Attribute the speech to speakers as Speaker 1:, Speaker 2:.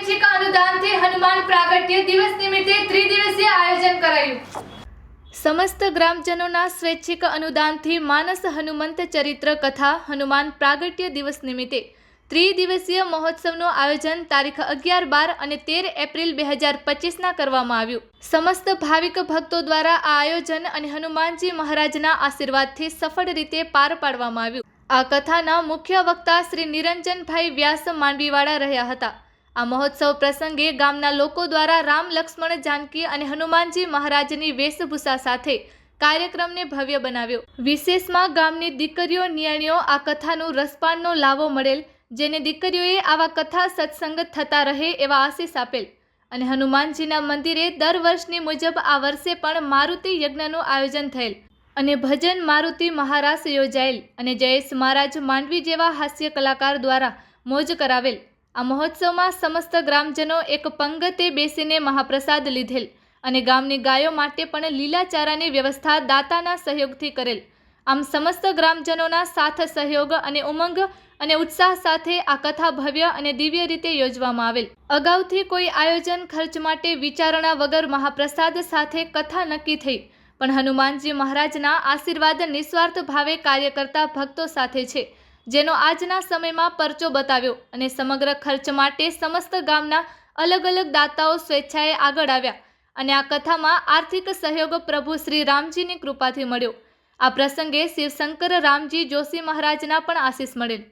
Speaker 1: શિક્ષિકા અનુદાનથી હનુમાન પ્રાગટ્ય દિવસ નિમિત્તે ત્રિદિવસીય આયોજન કરાયું. સમસ્ત ગ્રામજનોના સ્વૈચ્છિક અનુદાનથી માનસ હનુમંત ચરિત્ર કથા હનુમાન પ્રાગટ્ય દિવસ નિમિત્તે ત્રિદિવસીય મહોત્સવનું આયોજન તારીખ અગિયાર બાર અને તેર એપ્રિલ બે હજાર પચીસના કરવામાં આવ્યું. સમસ્ત ભાવિક ભક્તો દ્વારા આ આયોજન અને હનુમાનજી મહારાજના આશીર્વાદથી સફળ રીતે પાર પાડવામાં આવ્યું. આ કથાના મુખ્ય વક્તા શ્રી નિરંજનભાઈ વ્યાસ માંડવીવાળા રહ્યા હતા. આ મહોત્સવ પ્રસંગે ગામના લોકો દ્વારા રામ લક્ષ્મણ જાનકી અને હનુમાનજી મહારાજની વેશભૂષા સાથે કાર્યક્રમને ભવ્ય બનાવ્યો. વિશેષમાં ગામની દીકરીઓ, નિયાણીઓ આ કથાનું રસપાનનો લાવો મળેલ, જેને દીકરીઓએ આવા કથા સત્સંગ થતા રહે એવા આશીષ આપેલ. અને હનુમાનજીના મંદિરે દર વર્ષની મુજબ આ વર્ષે પણ મારુતિ યજ્ઞનું આયોજન થયેલ. અને ભજન મારુતિ મહારાસ યોજાયેલ અને જયેશ મહારાજ માંડવી જેવા હાસ્ય કલાકાર દ્વારા મોજ કરાવેલ. આ મહોત્સવમાં સમસ્ત ગ્રામજનો એક પંગતે બેસીને મહાપ્રસાદ લીધેલ અને ગામની ગાયો માટે પણ લીલા ચારાની વ્યવસ્થા દાતાના સહયોગથી કરેલ. આમ સમસ્ત ગ્રામજનોના સાથ સહયોગ અને ઉમંગ અને ઉત્સાહ સાથે આ કથા ભવ્ય અને દિવ્ય રીતે યોજવામાં આવેલ. અગાઉથી કોઈ આયોજન ખર્ચ માટે વિચારણા વગર મહાપ્રસાદ સાથે કથા નક્કી થઈ, પણ હનુમાનજી મહારાજના આશીર્વાદ નિસ્વાર્થ ભાવે કાર્ય કરતા ભક્તો સાથે છે. જેનો આજના સમયમાં પરચો બતાવ્યો અને સમગ્ર ખર્ચ માટે સમસ્ત ગામના અલગ અલગ દાતાઓ સ્વેચ્છાએ આગળ આવ્યા અને આ કથામાં આર્થિક સહયોગ પ્રભુ શ્રી રામજીની કૃપાથી મળ્યો. આ પ્રસંગે શિવશંકર રામજી જોશી મહારાજના પણ આશીષ મળેલ.